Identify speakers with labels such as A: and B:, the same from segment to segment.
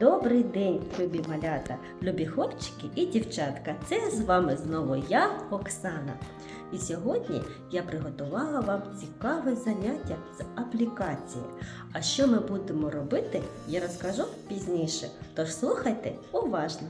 A: Добрий день, любі малята, любі хлопчики і дівчатка. Це з вами знову я, Оксана. І сьогодні я приготувала вам цікаве заняття з аплікації. А що ми будемо робити, я розкажу пізніше. Тож слухайте уважно.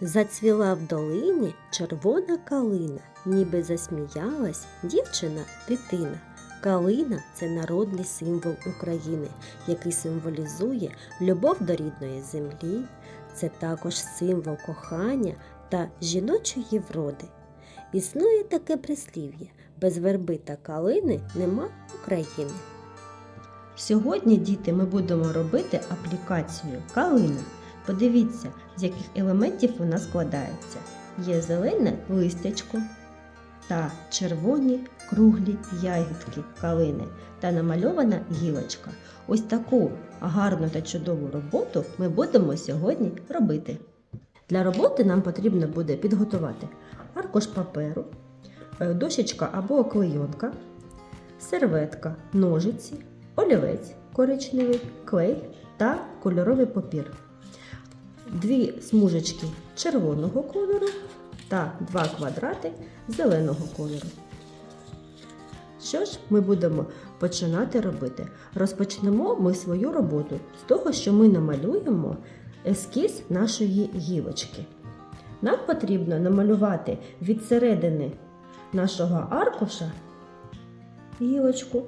A: Зацвіла в долині червона калина, ніби засміялась дівчина дитина. Калина це народний символ України, який символізує любов до рідної землі. Це також символ кохання та жіночої вроди. Існує таке прислів'я: без верби та калини нема України. Сьогодні, діти, ми будемо робити аплікацію калина. Подивіться, з яких елементів вона складається. Є зелене листячко та червоні круглі ягідки калини та намальована гілочка. Ось таку гарну та чудову роботу ми будемо сьогодні робити. Для роботи нам потрібно буде підготувати аркуш паперу, е, дощечка або клейонка, серветка, ножиці, олівець коричневий, клей та кольоровий папір. Дві смужечки червоного кольору та два квадрати зеленого кольору. Що ж ми будемо починати робити? Розпочнемо ми свою роботу з того, що ми намалюємо ескіз нашої гілочки. Нам потрібно намалювати від середини нашого аркуша гілочку.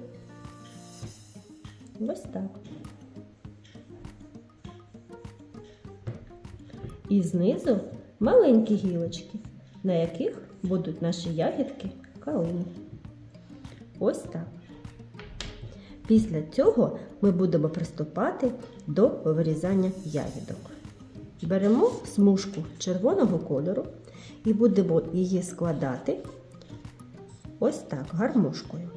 A: Ось так. І знизу маленькі гілочки, на яких будуть наші ягідки калини. Ось так. Після цього ми будемо приступати до вирізання ягідок. Беремо смужку червоного кольору і будемо її складати ось так, гармошкою.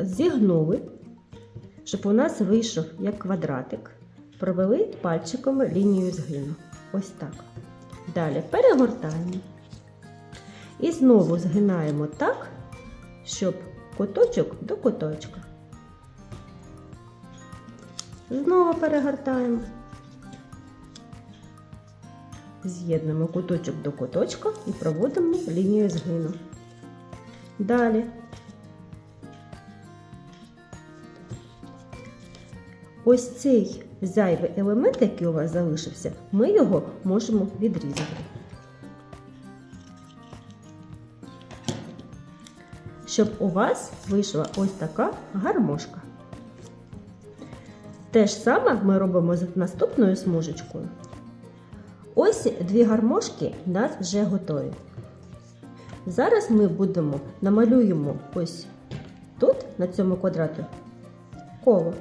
A: Зігнули, щоб у нас вийшов як квадратик, провели пальчиками лінію згину. Ось так. Далі перегортаємо. І знову згинаємо так, щоб куточок до куточка. Знову перегортаємо. З'єднуємо куточок до куточка і проводимо лінію згину. Далі. Ось цей зайвий елемент, який у вас залишився, ми його можемо відрізати. Щоб у вас вийшла ось така гармошка. Те ж саме ми робимо з наступною смужечкою. Ось дві гармошки у нас вже готові. Зараз ми будемо намалюємо ось тут, на цьому квадраті, коло.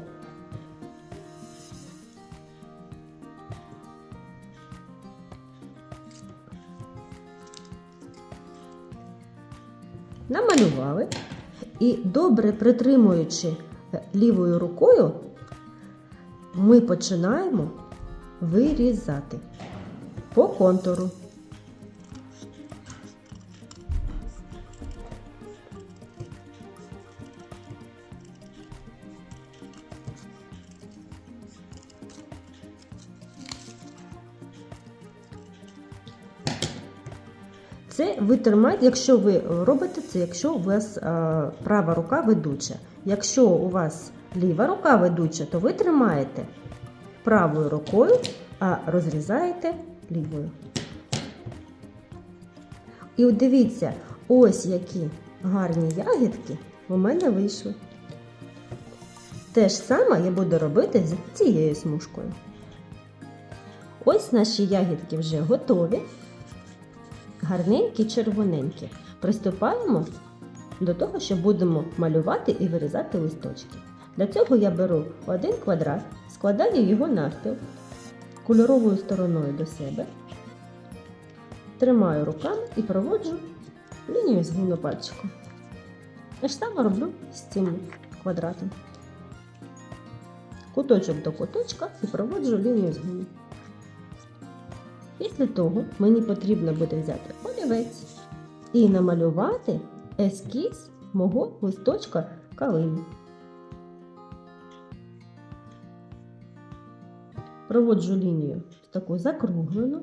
A: Намалювали і добре притримуючи лівою рукою, ми починаємо вирізати по контуру. Це ви тримаєте, якщо ви робите це, якщо у вас а, права рука ведуча. Якщо у вас ліва рука ведуча, то ви тримаєте правою рукою, а розрізаєте лівою. І от дивіться, ось які гарні ягідки у мене вийшли. Те ж саме я буду робити з цією смужкою. Ось наші ягідки вже готові гарненькі червоненькі. Приступаємо до того, що будемо малювати і вирізати листочки. Для цього я беру один квадрат, складаю його навпіл кольоровою стороною до себе, тримаю руками і проводжу лінію згину пальчиком. Те ж саме роблю з цим квадратом. Куточок до куточка і проводжу лінію згину. Після того мені потрібно буде взяти олівець і намалювати ескіз мого листочка калини. Проводжу лінію в таку закруглену,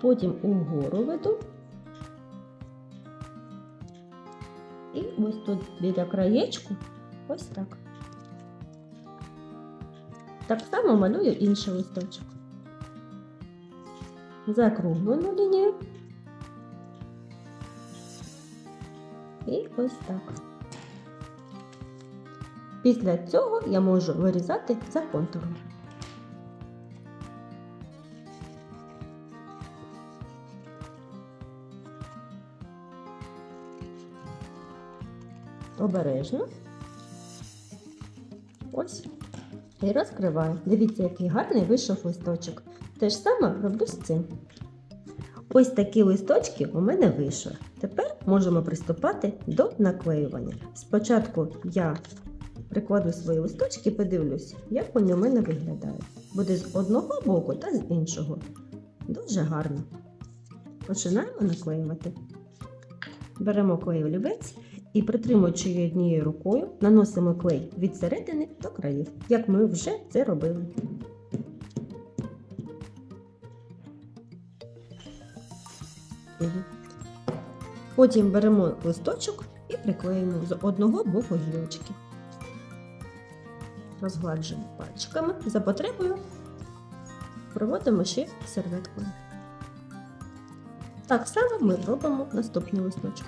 A: потім угору веду. І ось тут біля краєчку ось так. Так само малюю інший листочок. Закруглену лінію. І ось так. Після цього я можу вирізати за контуром. Обережно. Ось. І розкриваю. Дивіться, який гарний вийшов листочок. Те ж саме роблю з цим. Ось такі листочки у мене вийшли. Тепер можемо приступати до наклеювання. Спочатку я прикладу свої листочки подивлюсь, як вони у мене виглядають. Буде з одного боку та з іншого. Дуже гарно. Починаємо наклеювати. Беремо клей олівець і притримуючи її однією рукою, наносимо клей від середини до країв, як ми вже це робили. Мгм. Потім беремо листочок і приклеїмо з одного боку гілочки. Розгладжуємо пальчиками. За потребою проводимо ще серветкою. Так само ми робимо наступний листочок.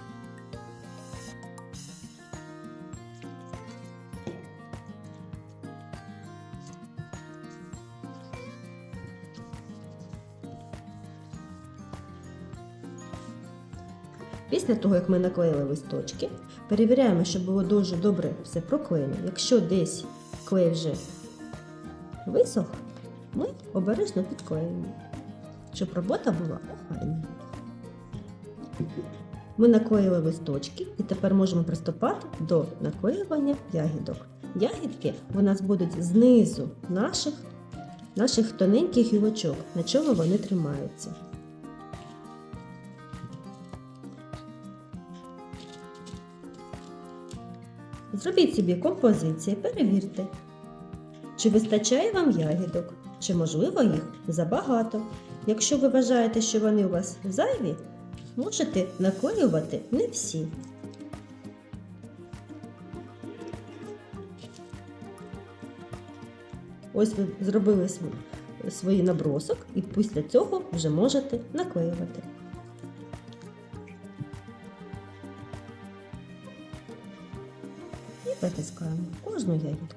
A: Після того, як ми наклеїли листочки, перевіряємо, щоб було дуже добре все проклеєно. Якщо десь клей вже висох, ми обережно підклеїмо, щоб робота була охайна. Ми наклеїли листочки і тепер можемо приступати до наклеювання ягідок. Ягідки у нас будуть знизу наших, наших тоненьких гілочок, на чому вони тримаються. Зробіть собі композиції, перевірте, чи вистачає вам ягідок, чи можливо їх забагато. Якщо ви вважаєте, що вони у вас зайві, можете наклеювати не всі. Ось ви зробили свій, набросок і після цього вже можете наклеювати. І витискаємо кожну ягідку.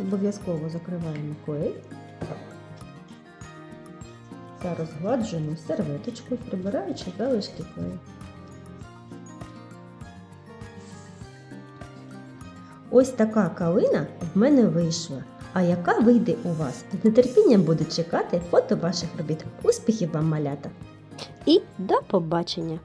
A: Обов'язково закриваємо клей та розгладжуємо серветочкою, прибираючи залишки клею. Ось така калина в мене вийшла. А яка вийде у вас? З нетерпінням буду чекати фото ваших робіт. Успіхів вам, малята! І до побачення!